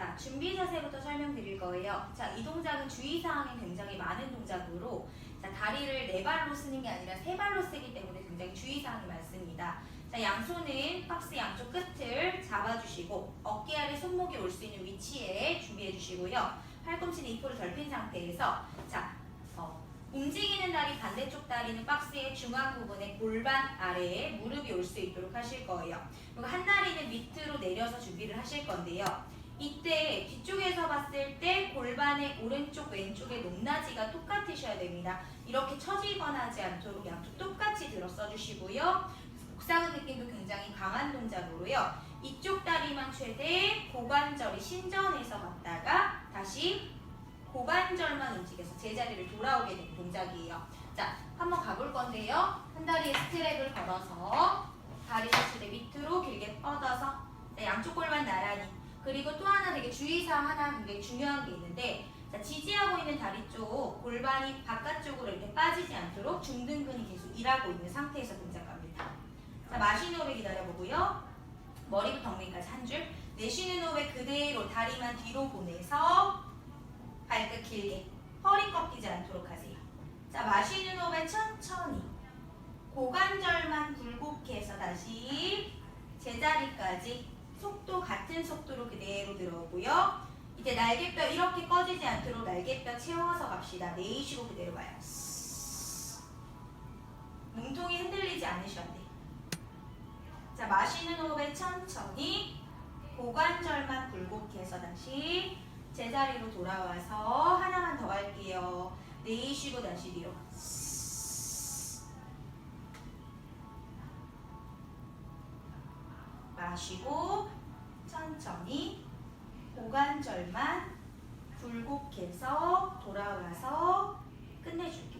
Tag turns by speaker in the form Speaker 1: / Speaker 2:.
Speaker 1: 자, 준비 자세부터 설명드릴 거예요. 자, 이 동작은 주의사항이 굉장히 많은 동작으로 자, 다리를 네 발로 쓰는 게 아니라 세 발로 쓰기 때문에 굉장히 주의사항이 많습니다. 자, 양손은 박스 양쪽 끝을 잡아주시고 어깨 아래 손목이 올 수 있는 위치에 준비해 주시고요. 팔꿈치는 2%를 덜핀 상태에서 자, 어, 움직이는 다리 반대쪽 다리는 박스의 중앙 부분에 골반 아래에 무릎이 올 수 있도록 하실 거예요. 그리고 한 다리는 밑으로 내려서 준비를 하실 건데요. 이때 뒤쪽에서 봤을 때 골반의 오른쪽 왼쪽의 높낮이가 똑같으셔야 됩니다. 이렇게 처지거나 하지 않도록 양쪽 똑같이 들어 써주시고요. 복상의 느낌도 굉장히 강한 동작으로요. 이쪽 다리만 최대 고관절이 신전에서 갔다가 다시 고관절만 움직여서 제자리를 돌아오게 되는 동작이에요. 자, 한번 가볼 건데요. 한 다리에 스트랩을 걸어서 다리를 최대 밑으로 길게 뻗어서 자, 양쪽 골반 나란히 그리고 또 하나 되게 주의사항 하나 굉장히 중요한 게 있는데 자, 지지하고 있는 다리 쪽 골반이 바깥쪽으로 이렇게 빠지지 않도록 중등근이 계속 일하고 있는 상태에서 동작합니다. 자, 마시는 호흡에 기다려보고요. 머리부터 엉덩이까지 한 줄. 내쉬는 호흡에 그대로 다리만 뒤로 보내서 발끝 길게 허리 꺾이지 않도록 하세요. 자, 마시는 호흡에 천천히 고관절만 굴곡해 해서 다시 제자리까지 속도 같은 속도로 그대로 들어오고요. 이제 날개뼈 이렇게 꺼지지 않도록 날개뼈 채워서 갑시다. 내쉬고 그대로 가요. 몸통이 흔들리지 않으셔야 돼. 자, 마시는 호흡에 천천히 고관절만 굴곡해서 다시 제자리로 돌아와서 하나만 더 할게요. 내쉬고 다시 뒤로. 마시고 천천히 고관절만 굴곡해서 돌아와서 끝내줄게요.